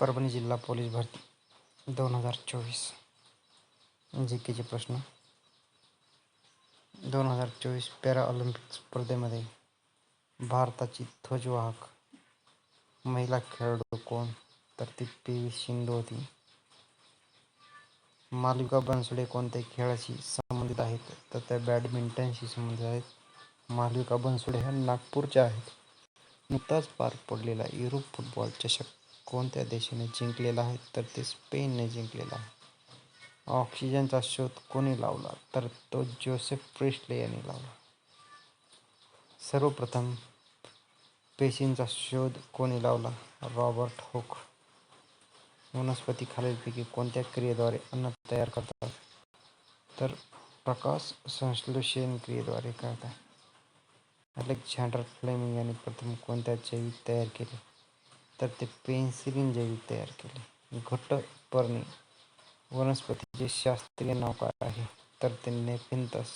परभणी जिल्हा पोलीस भरती दोन हजार चोवीस. जी केचे प्रश्न. दोन हजार चोवीस पॅरा ऑलिम्पिक स्पर्धेमध्ये भारताची ध्वजवाहक महिला खेळाडू कोण? तर ती पी व्ही सिंधू होती. मालविका बनसोडे कोणत्या खेळाशी संबंधित आहेत? तर त्या बॅडमिंटनशी संबंधित आहेत. मालविका बनसुडे ह्या नागपूरच्या आहेत. नुकताच पार पडलेला युरोप फुटबॉल चषक कोणत्या देशाने जिंकलेला आहे तर ते स्पेनने जिंकलेला आहे. ऑक्सिजनचा शोध कोणी लावला तर तो जोसेफ प्रिस्टले यांनी लावला. सर्वप्रथम पेशींचा शोध कोणी लावला रॉबर्ट हुक. वनस्पती खालीलपैकी कोणत्या क्रियेद्वारे अन्न तयार करतात? तर प्रकाश संश्लेषण क्रियेद्वारे करतात. अलेक्झांडर फ्लेमिंग यांनी प्रथम कोणत्या जैविक तयार केले? तर ते पेन्सिलिन जैविक तयार केले. घटपर्णी वनस्पतीचे शास्त्रीय नाव काय आहे. तर ते नेफिंथस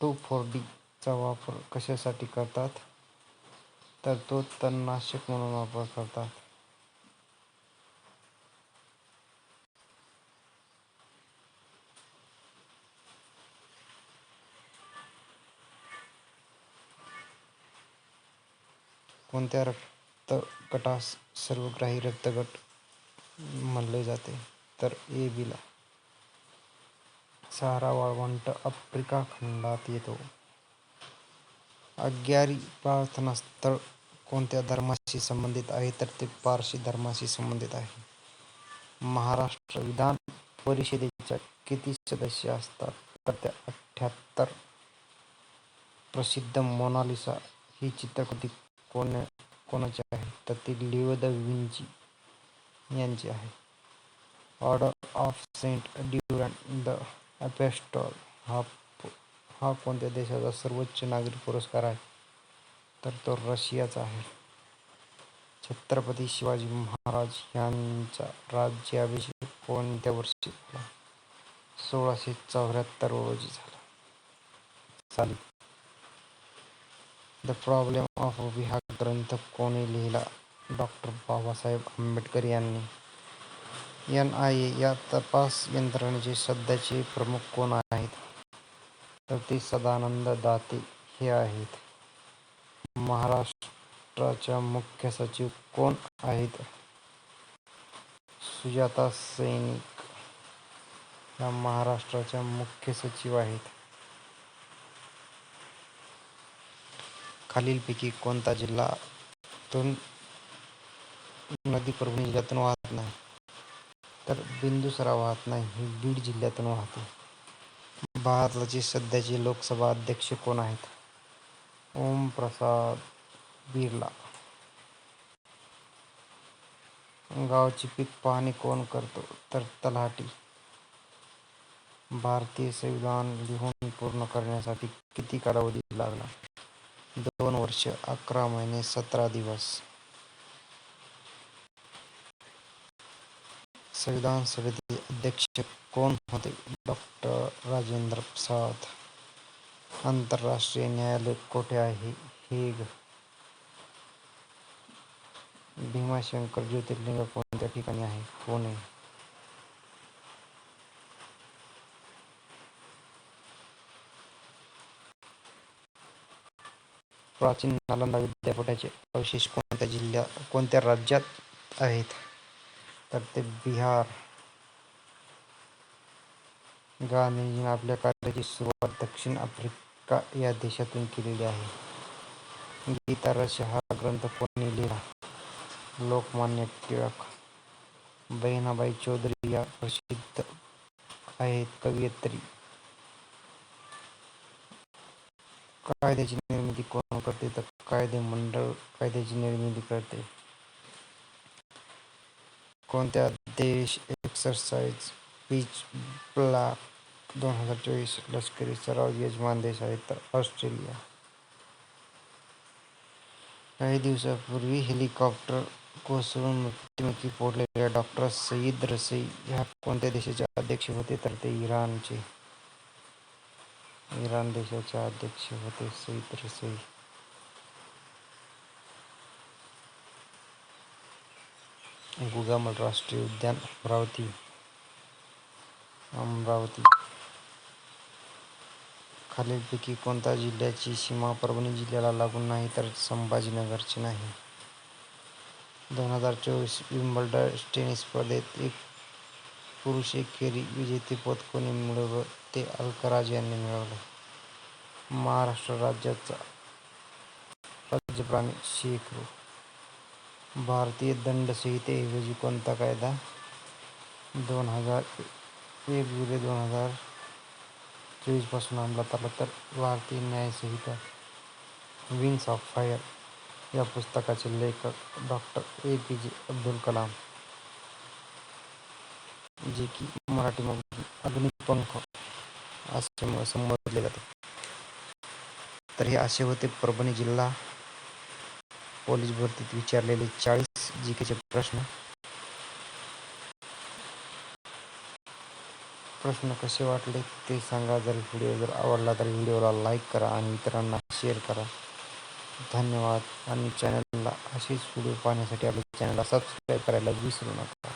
टू फोर डीचा वापर कशासाठी करतात? तर तो तणनाशक म्हणून वापर करतात. कोणत्या रक्तगटास सर्वग्राही रक्तगट म्हणले जाते. तर ए बीला सहारा वाळवंट आफ्रिका खंडात येतो. अग्यारी प्रार्थना स्थळ कोणत्या धर्माशी संबंधित आहे? तर ते पारशी धर्माशी संबंधित आहे. महाराष्ट्र विधान परिषदेच्या किती सदस्य असतात? तर त्या अठ्ठ्याहत्तर. प्रसिद्ध मोनालिसा ही चित्रकृती कोण कोणाची आहे? तर ती लिओ द विंची यांची आहे. Order of saint Durant the apostle हा हा कोणत्या देशाचा सर्वोच्च नागरी पुरस्कार आहे? तर तो रशियाचा आहे. छत्रपती शिवाजी महाराज यांचा राज्याभिषेक कोणत्या वर्षी झाला? सोळाशे चौऱ्याहत्तर रोजी झाला. चालेल. द प्रॉब्लेम ऑफ ओबी हा ग्रंथ कोणी लिहिला डॉक्टर बाबासाहेब आंबेडकर यांनी. एन आय ए या तपास यंत्रणेचे सध्याचे प्रमुख कोण आहेत? तर ते सदानंद दाते हे आहेत. महाराष्ट्राच्या मुख्य सचिव कोण आहेत? सुजाता सैनिक या महाराष्ट्राच्या मुख्य सचिव आहेत. खालीलपैकी कोणता जिल्ह्यातून नदी परभणी जिल्ह्यातून वाहत नाही? तर बिंदुसरा वाहत नाही ही बीड जिल्ह्यातून वाहते. भारताचे सध्याचे लोकसभा अध्यक्ष कोण आहेत? ओम प्रसाद बिर्ला. गावची पीक पाहणी कोण करतो? तर तलाठी. भारतीय संविधान लिहून पूर्ण करण्यासाठी किती कालावधी लागला? दोन वर्ष अकरा महिने सतरा दिवस. संविधान समिती अध्यक्ष कोण होते? डॉक्टर राजेंद्र प्रसाद. आंतरराष्ट्रीय न्यायालय कोठे आहे? हेग. भीमाशंकर ज्योतिर्लिंग कोणत्या ठिकाणी आहे? पुणे. प्राचीन नालंदा विद्यापीठाचे अवशेष कोणत्या जिल्ह्या कोणत्या राज्यात आहेत? तर ते बिहार. गांधीजींनी आपल्या कार्याची सुरुवात दक्षिण आफ्रिका या देशातून केलेली आहे. गीता रस हा ग्रंथ कोणी लिहिला? लोकमान्य टिळक. बहिणाबाई चौधरी या प्रसिद्ध आहेत. कवयित्री कायद्याची निर्मिती कोण करते तर कायदे मंडळ कायद्याची निर्मिती करते कोणत्या देश एक्सरसाइज पीच ब्लॅक दोन हजार चोवीस लष्करी सराव यजमान देश आहे तर ऑस्ट्रेलिया काही दिवसापूर्वी हेलिकॉप्टर कोसळून मृत्युमुखी पोडलेल्या डॉक्टर सईद रसई ह्या कोणत्या देशाचे अध्यक्ष होते तर ते इराणचे. इराण देशाचे अध्यक्ष होते सईद रसोई गुगामल राष्ट्रीय उद्यान अमरावती. अमरावती. खालीलपैकी कोणत्या जिल्ह्याची सीमा परभणी जिल्ह्याला लागून नाही तर संभाजीनगरची नाही? दोन हजार चोवीस विम्बल्डन टेनिस स्पर्धेत एक पुरुष एकेरी विजेतेपद कोणी मिळवलं, ते अल्कराज यांनी मिळवलं. महाराष्ट्र राज्याचा राज्य प्राणी शेकरू भारतीय दंड संहितेऐवजी कोणता कायदा? दोन हज़ार एक जुलै दोन हज़ार चोवीस पासून अंमलात आला तर भारतीय न्याय संहिता विंग्स ऑफ़ फायर या पुस्तकाचे लेखक डॉक्टर ए पी जे अब्दुल कलाम. जे की मराठीमध्ये पंख असे संबोधले जाते तर हे असे होते परभणी जिल्हा. पोलीस भरतीत विचारलेले चाळीस जी केचे प्रश्न. प्रश्न कसे वाटले ते सांगा. जर व्हिडिओ जर आवडला तर व्हिडिओला लाईक करा आणि इतरांना शेअर करा. धन्यवाद. आणि चॅनलला असेच व्हिडिओ पाहण्यासाठी आपल्या चॅनलला सबस्क्राईब करायला विसरू नका.